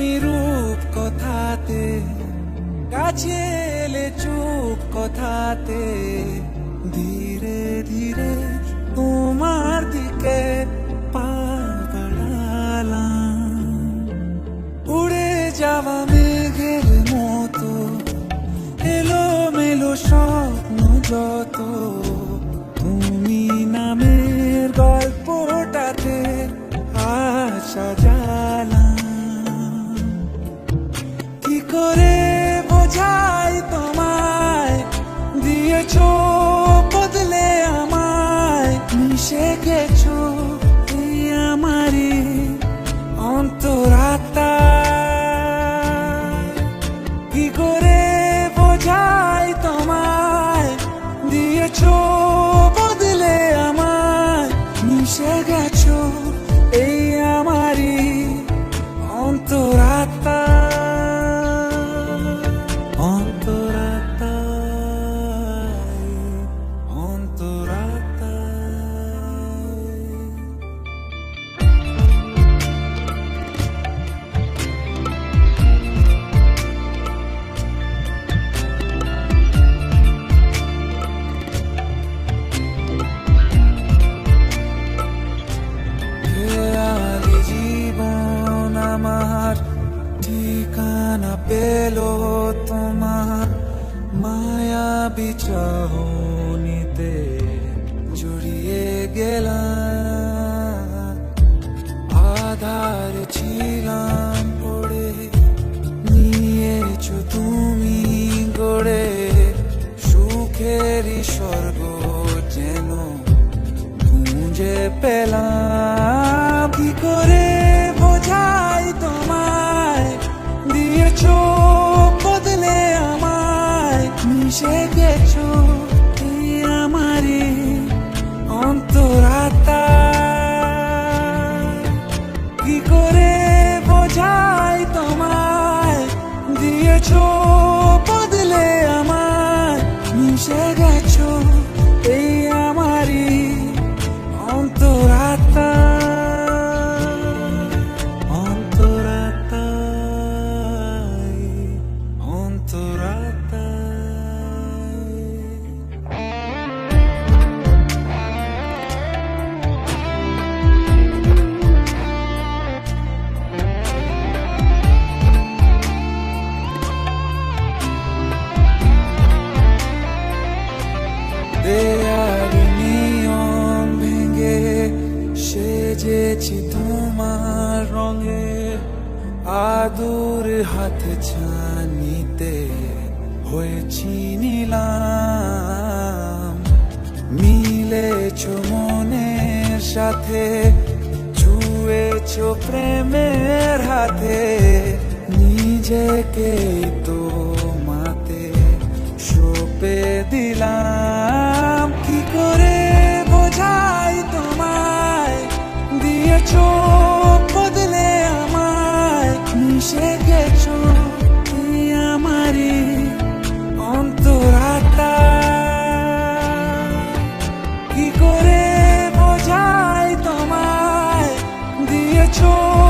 তুমি রূপ কথাতে, কাছে এলে চুপ কথাতে, ধীরে ধীরে তোমার দিকে পা বাড়ালাম উড়ে যাওয়া মেঘের মতো এলো মেলো স্বপ্ন যত দিয়েছ পেল তোমার মায়া বিচাহনিতে জড়িয়ে গেলাম। আধার ছিলাম পড়ে, নিয়েছো তুমি গড়ে, সুখেরই স্বর্গ যেন খুঁজে পেলাম। কি করে বোঝাই মিশে গেছো এই আমারই অন্তরাত্মা? কি করে বোঝাই তোমায়? দিয়েছ, বদলে আমায় মিশে গেছো এই আমারই অন্তরাত্মা। আদুর হাতে ছানিতে হয়েছি নিলাম মিলেছ মনের সাথে ছুঁয়েছ প্রেমের হাতে নিজেকে কি